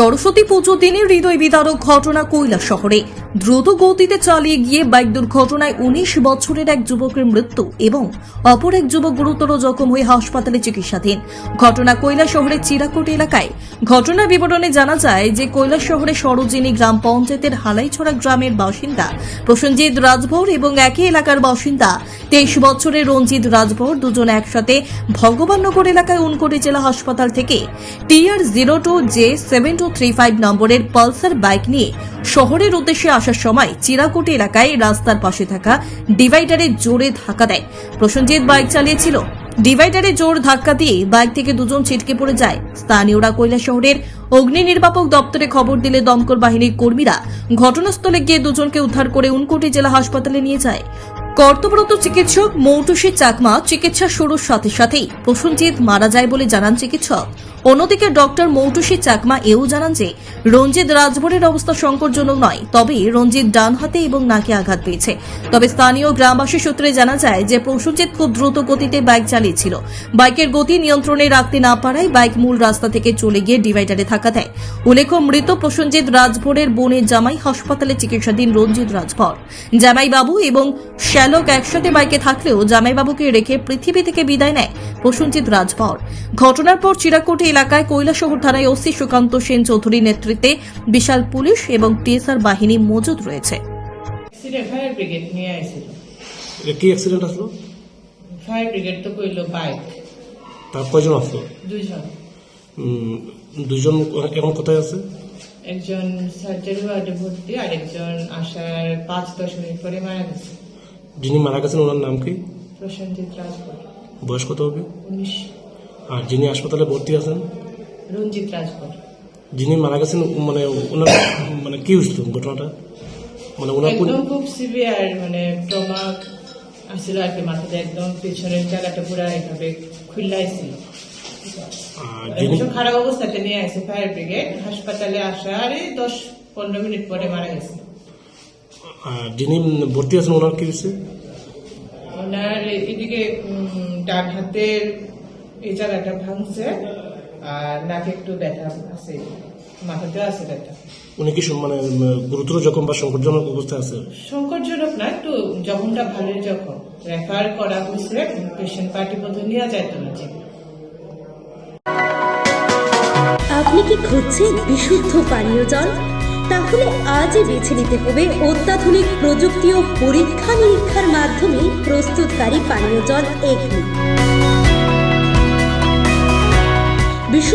সরস্বতী পুজো দিনে হৃদয় বিদারক ঘটনা কৈলা শহরে। দ্রুত গতিতে চালিয়ে গিয়ে বাইক দুর্ঘটনায় উনিশ বছরের এক যুবকের মৃত্যু এবং অপর এক যুবক গুরুতর জখম হয়ে হাসপাতালে চিকিৎসাধীন। ঘটনা কৈলা শহরের চিরাকুট এলাকায়। ঘটনা বিবরণে জানা যায় যে কৈলা শহরে সরোজিনী গ্রাম পঞ্চায়েতের হালাইছড়া গ্রামের বাসিন্দা প্রসেনজিৎ রাজভর এবং একই এলাকার বাসিন্দা তেইশ বছরের রঞ্জিত রাজভর দুজন একসাথে ভগবাননগর এলাকায় উনকোটি জেলা হাসপাতাল থেকে TR zero two J seven two three five নম্বরের পালসার বাইক নিয়ে শহরের উদ্দেশ্যে আসার সময় চিরাকুটি এলাকায় রাস্তার পাশে থাকা ডিভাইডারে জোরে ধাক্কা দেয়। প্রসেনজিৎ বাইক চালিয়েছিল। ডিভাইডারে জোর ধাক্কা দিয়ে বাইক থেকে দুজন ছিটকে পড়ে যায়। স্থানীয়রা কৈলা শহরের অগ্নি নির্বাপক দপ্তরে খবর দিলে দমকল বাহিনীর কর্মীরা ঘটনাস্থলে গিয়ে দুজনকে উদ্ধার করে উনকোটি জেলা হাসপাতালে নিয়ে যায়। কর্তব্যরত চিকিৎসক মৌটুসী চাকমা চিকিৎসা শুরুর সাথে সাথেই প্রসঞ্জিৎ মারা যায় বলে জানান চিকিৎসক। অন্যদিকে ডক্টর মৌটুসি চাকমা এও জানান যে, রঞ্জিত রাজভরের অবস্থা সংকটজনক নয় তবে রঞ্জিত ডান হাতে এবং নাকে আঘাত পেয়েছে। তবে স্থানীয় গ্রামবাসী সূত্রে জানা যায় যে, প্রসেনজিৎ খুব দ্রুত গতিতে বাইক চালিয়েছিল। বাইকের গতি নিয়ন্ত্রণে রাখতে না পারায় বাইক মূল রাস্তা থেকে চলে গিয়ে ডিভাইডারে থাকা দেয়। উল্লেখ্য, মৃত প্রসেনজিৎ রাজভরের বোনের জামাই হাসপাতালে চিকিৎসাধীন রঞ্জিত রাজভর। জামাইবাবু এবং শ্যালক একসাথে বাইকে থাকলেও জামাইবাবুকে রেখে পৃথিবী থেকে বিদায় নেয় প্রসেনজিৎ রাজভর। ঘটনার পর চিরাকুটি এলাকায় কৈলাসহর থানায় ওসি সুকান্ত সেন চৌধুরীর নেতৃত্বে বিশাল পুলিশ এবং টিএসআর বাহিনী মজুদ রয়েছে। অ্যাক্সিডেন্ট ফায়ার ব্রিগেড নিয়ে আইছিল। কি অ্যাক্সিডেন্ট আসলো? ফায়ার ব্রিগেড তো কইলো বাইক তার কয়জন আসলো? দুইজন। এখন কোথায় আছে? একজন সার্জারি ওয়ার্ডে ভর্তি আর একজন আসার পাঁচ দশ মিনিট পরে মারা গেছে। যিনি মারা গেছেন ওনার নাম কি? প্রসেনজিৎ বয়স কত হবে? উনিশ। আর যিনি হাসপাতালে ভর্তি আছেন? রঞ্জিত রাজভর যিনি মারা গেছেন মানে ওনার মানে কি হয়েছিল ঘটনাটা? মানে ওনার কোন একদম খুব সিভিয়ার মানে ট্রমা আসছিল আর কি মাথাতে। একদম পেছনের জায়গাটা পুরো আর যিনি একদম খারাপ অবস্থাতে নিয়ে আসে ফায়ার ব্রিগেড হাসপাতালে আসার এই দশ পনেরো মিনিট পরে মারা গেছে। আর যিনি ভর্তি আছেন ওনার কি হয়েছে? ওনার এদিকে ডান হাতের এই জায়গাটা ভাঙছে আর নাকে একটু ব্যথা আছে মাথাতে আছে ব্যথা। উনি কি মানে গুরুতর জখম বা সংকটজনক অবস্থায় আছে? সংকটজনক না একটু জখমটা ভালোই জখম। রেফার করা হয়েছে পেশেন্ট পার্টি বোধহয় নেওয়া যাইতো না যে আপনি কি খুঁজছেন বিশুদ্ধ পানীয় জল? তাহলে আজই বেছে নিতে হবে অত্যাধুনিক প্রযুক্তি ও পরীক্ষা নিরীক্ষার মাধ্যমে প্রস্তুতকারী পানীয় জল এগনি।